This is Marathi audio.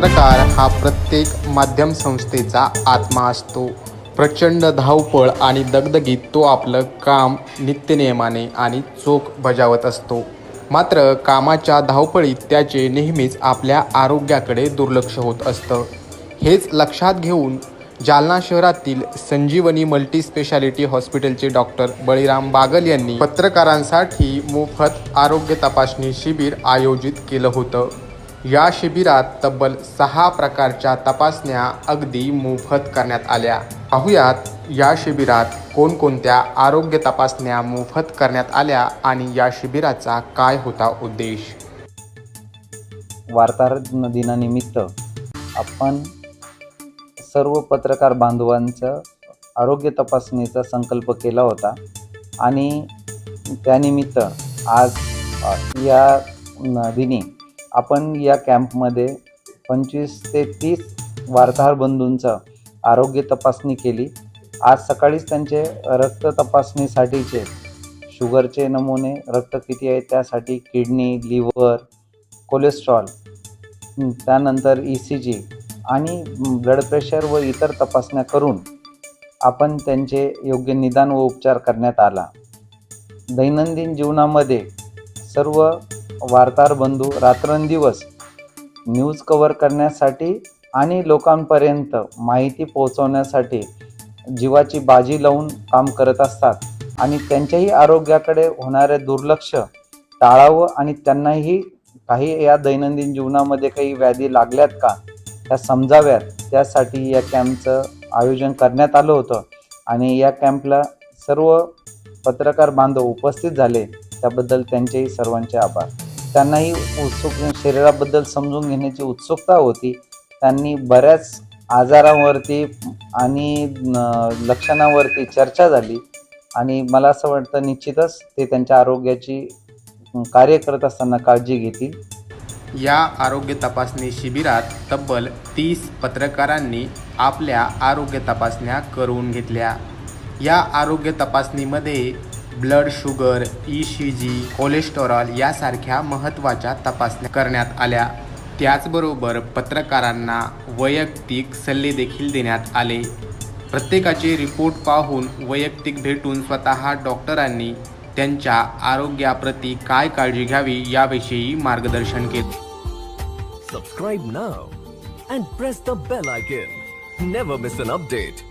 पत्रकार हा प्रत्येक माध्यम संस्थेचा आत्मा असतो. प्रचंड धावपळ आणि दगदगीत तो आपलं काम नित्यनियमाने आणि चोख बजावत असतो. मात्र कामाच्या धावपळीत त्याचे नेहमीच आपल्या आरोग्याकडे दुर्लक्ष होत असतं. हेच लक्षात घेऊन जालना शहरातील संजीवनी मल्टी स्पेशालिटी हॉस्पिटलचे डॉक्टर बळीराम बागल यांनी पत्रकारांसाठी मोफत आरोग्य तपासणी शिबिर आयोजित केलं होतं. या शिबिरात तब्बल सहा प्रकारच्या तपासण्या अगदी मोफत करण्यात आल्या. पाहुयात या शिबिरात कोणकोणत्या आरोग्य तपासण्या मोफत करण्यात आल्या आणि या शिबिराचा काय होता उद्देश? वार्ताहर दिनानिमित्त आपण सर्व पत्रकार बांधवांचं आरोग्य तपासणीचा संकल्प केला होता आणि त्यानिमित्त आज या दिनी आपण या कॅम्पमध्ये पंचवीस ते तीस वार्ताहर बंधूंचं आरोग्य तपासणी केली. आज सकाळीच त्यांचे रक्त तपासणीसाठीचे शुगरचे नमुने रक्त किती आहे त्यासाठी किडनी लिव्हर कोलेस्ट्रॉल त्यानंतर ई सी जी आणि ब्लड प्रेशर व इतर तपासण्या करून आपण त्यांचे योग्य निदान व उपचार करण्यात आला. दैनंदिन जीवनामध्ये सर्व वार्ताहर बंधू रात्रंदिवस न्यूज कव्हर करण्यासाठी आणि लोकांपर्यंत माहिती पोहोचवण्यासाठी जीवाची बाजी लावून काम करत असतात. आणि त्यांच्याही आरोग्याकडे होणारे दुर्लक्ष टाळावं आणि त्यांनाही काही या दैनंदिन जीवनामध्ये काही व्याधी लागल्यात का त्या समजाव्यात. त्यासाठी या कॅम्पचं आयोजन करण्यात आलं होतं आणि या कॅम्पला सर्व पत्रकार बांधव उपस्थित झाले. त्याबद्दल त्यांचेही सर्वांचे आभार. त्यांनाही उत्सुक शरीराबद्दल समजून घेण्याची उत्सुकता होती. त्यांनी बऱ्याच आजारांवरती आणि लक्षणांवरती लक्षणावरती चर्चा झाली. आणि मला असं वाटतं निश्चितच ते त्यांच्या आरोग्याची कार्य करत असताना काळजी घेतील. या आरोग्य तपासणी शिबिरात तब्बल तीस पत्रकारांनी आपल्या आरोग्य तपासण्या करून घेतल्या. या आरोग्य तपासणीमध्ये blood sugar E C G cholesterol यासारख्या महत्त्वाच्या तपासण्या करण्यात आल्या. त्याचबरोबर पत्रकारांना वैयक्तिक सल्ले देखील देण्यात आले. प्रत्येकाचे रिपोर्ट पाहून वैयक्तिक भेटून स्वतः डॉक्टरांनी त्यांच्या आरोग्याप्रती काय काळजी घ्यावी याविषयी मार्गदर्शन केले. Subscribe now and press the bell icon never miss an update